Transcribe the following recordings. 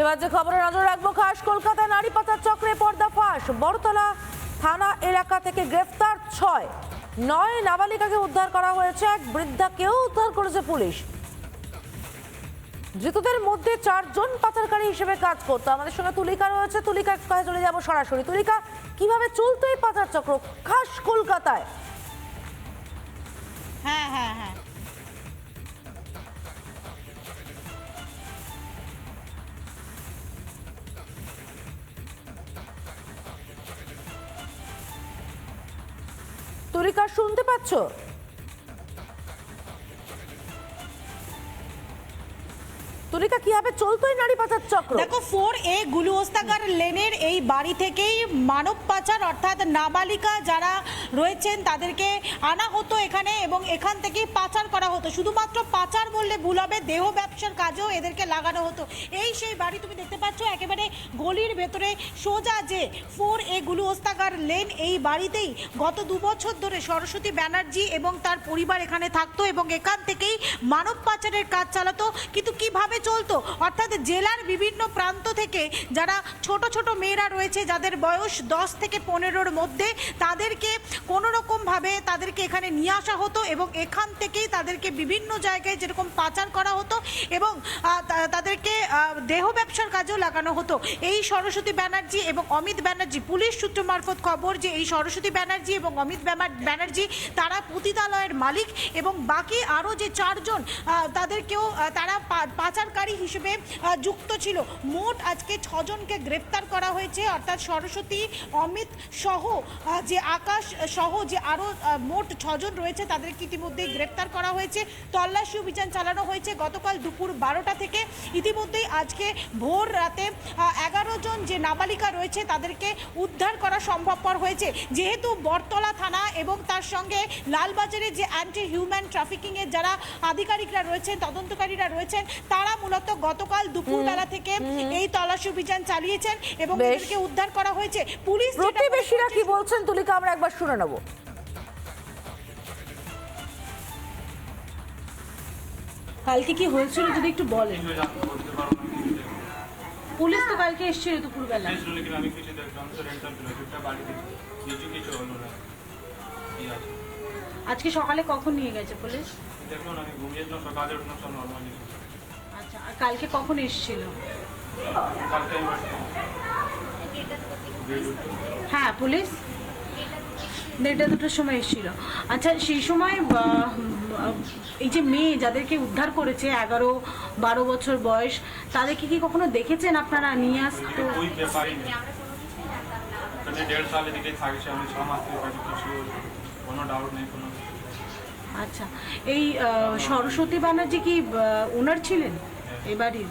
এবার যে খবরে নজর রাখব, খাস কলকাতা নারী পাচার চক্রে পর্দা ফাঁস। বড়তলা থানা এলাকা থেকে গ্রেফতার ছয়। নয় নাবালিকাকে উদ্ধার করা হয়েছে, এক বৃদ্ধাকেও উদ্ধার করেছে পুলিশ। ধৃতদের মধ্যে চারজন পাচারকারী হিসেবে কাজ করতো। আমাদের সঙ্গে তুলিকা রয়েছে। তুলিকার কাছে চলে যাব সরাসরি। তুলিকা, কীভাবে চলতো এই পাচার চক্র, খাস কলকাতায়? হ্যাঁ হ্যাঁ। হ্যাঁ শুনতে পাচ্ছ? তুলিকা, কীভাবে চলতো এই নারী পাচার চক্র? দেখো, ফোর এ গুলুস্তাগার লেনের এই বাড়ি থেকেই মানব পাচার, অর্থাৎ নাবালিকা যারা রয়েছেন, তাদেরকে আনা হতো এখানে এবং এখান থেকেই পাচার করা হতো। শুধুমাত্র পাচার বললে ভুল হবে, দেহ ব্যবসার কাজেও এদেরকে লাগানো হতো। এই সেই বাড়ি তুমি দেখতে পাচ্ছ, একেবারে গলির ভেতরে সোজা যে ফোর এ গুলু গুলুস্তাগার লেন, এই বাড়িতেই গত দু বছর ধরে সরস্বতী ব্যানার্জি এবং তার পরিবার এখানে থাকতো এবং এখান থেকেই মানব পাচারের কাজ চালাতো। কিন্তু কীভাবে চলতো? অর্থাৎ জেলার বিভিন্ন প্রান্ত থেকে যারা ছোট ছোট মেয়েরা রয়েছে, যাদের বয়স দশ থেকে পনেরোর মধ্যে, তাদেরকে কোনো রকমভাবে তাদেরকে এখানে নিয়ে আসা হতো এবং এখান থেকেই তাদেরকে বিভিন্ন জায়গায় যেরকম পাচার করা হতো এবং তাদেরকে দেহ ব্যবসার কাজেও লাগানো হতো। এই সরস্বতী ব্যানার্জি এবং অমিত ব্যানার্জি, পুলিশ সূত্র মারফত খবর যে এই সরস্বতী ব্যানার্জি এবং অমিত ব্যানার্জি, তারা পতিতালয়ের মালিক এবং বাকি আরও যে চারজন তাদেরকেও তারা হিসেবে যুক্ত ছিল। মোট আজকে ছজনকে গ্রেপ্তার করা হয়েছে। অর্থাৎ সরস্বতী, অমিত সহ যে আকাশ সহ যে আরও মোট ছজন রয়েছে, তাদেরকে ইতিমধ্যেই গ্রেপ্তার করা হয়েছে। তল্লাশি অভিযান চালানো হয়েছে গতকাল দুপুর বারোটা থেকে। ইতিমধ্যেই আজকে ভোর রাতে এগারো জন যে নাবালিকা রয়েছে, তাদেরকে উদ্ধার করা সম্ভবপর হয়েছে। যেহেতু বটতলা থানা এবং তার সঙ্গে লালবাজারে যে অ্যান্টি হিউম্যান ট্রাফিকিংয়ের যারা আধিকারিকরা রয়েছেন, তদন্তকারীরা রয়েছেন, তারা মূলত গতকাল দুপুরবেলা থেকে এই তল্লাশি অভিযান চালিয়েছেন এবং। এদেরকে উদ্ধার করা হয়েছে। পুলিশ প্রতিবেশীরা কি বলছেন তুলিকা আমরা একবার শুনে নেব। কালকে কি হয়েছিল যদি একটু বলেন? পুলিশ তো কালকে এসেছিল দুপুরবেলা। তো আজকে সকালে কখন নিয়ে গেছে পুলিশ? দেখুন আমি ঘুমিয়েছিলাম সকালে উঠলাম সব নর্মালি কালকে কখন এসেছিল? হ্যাঁ পুলিশ? দেড়টা দুটোর সময় এসেছিল। আচ্ছা সেই সময় এই যে মেয়ে যাদেরকে উদ্ধার করেছে এগারো বারো বছর বয়স তাদেরকে কি কখনো দেখেছেন আপনারা নিয়ে আসতো আচ্ছা এই সরস্বতী ব্যানার্জি কি ওনার ছিলেন? এই বাড়ির।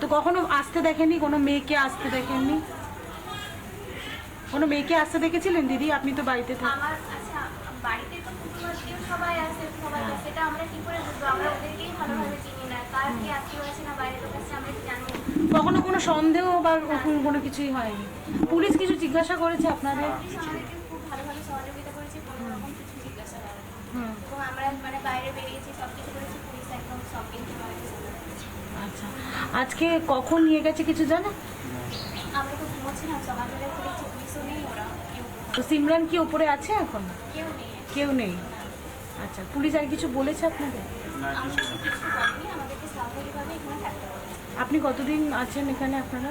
তো কখনো আসতে দেখেননি? কোনো মেয়েকে আসতে দেখেননি? কোনো মেয়েকে আসতে দেখেছিলেন দিদি? আপনি তো বাড়িতে থাকেন আচ্ছা বাড়িতে তো কুটুমাত্মীয় সবাই আছে সবাই সেটা আমরা কি করে বুঝব? আমরা ওদেরকেই ভালোভাবে চিনি না। কার কি আত্মীয় আছে না বাইরে লোক আছে আমরা কি জানব কখনো কোনো সন্দেহ বা কোনো- কোনো কিছুই হয়নি? পুলিশ কিছু জিজ্ঞাসা করেছে আপনাদের? আমাদেরকে খুব ভালো ভালো সহযোগিতা করেছে কোনো রকম কিছু জিজ্ঞাসা করেনি। আমরা মানে বাইরে বেরিয়েছি সব কিছু করেছি পুলিশ একদম সব কিছু আমাদের সাথে। করেছে। আচ্ছা। আজকে কখন নিয়ে গেছে কিছু জানো? আমরা তো ঘুমোচ্ছিলাম সকালবেলা উঠে পুলিশও নেই ওরা তো সিমরান কি ওপরে আছে এখন? কেউ নেই। কেউ নেই? আচ্ছা পুলিশ আর কিছু বলেছে বলেছে আপনি কতদিন আছেন এখানে আপনারা?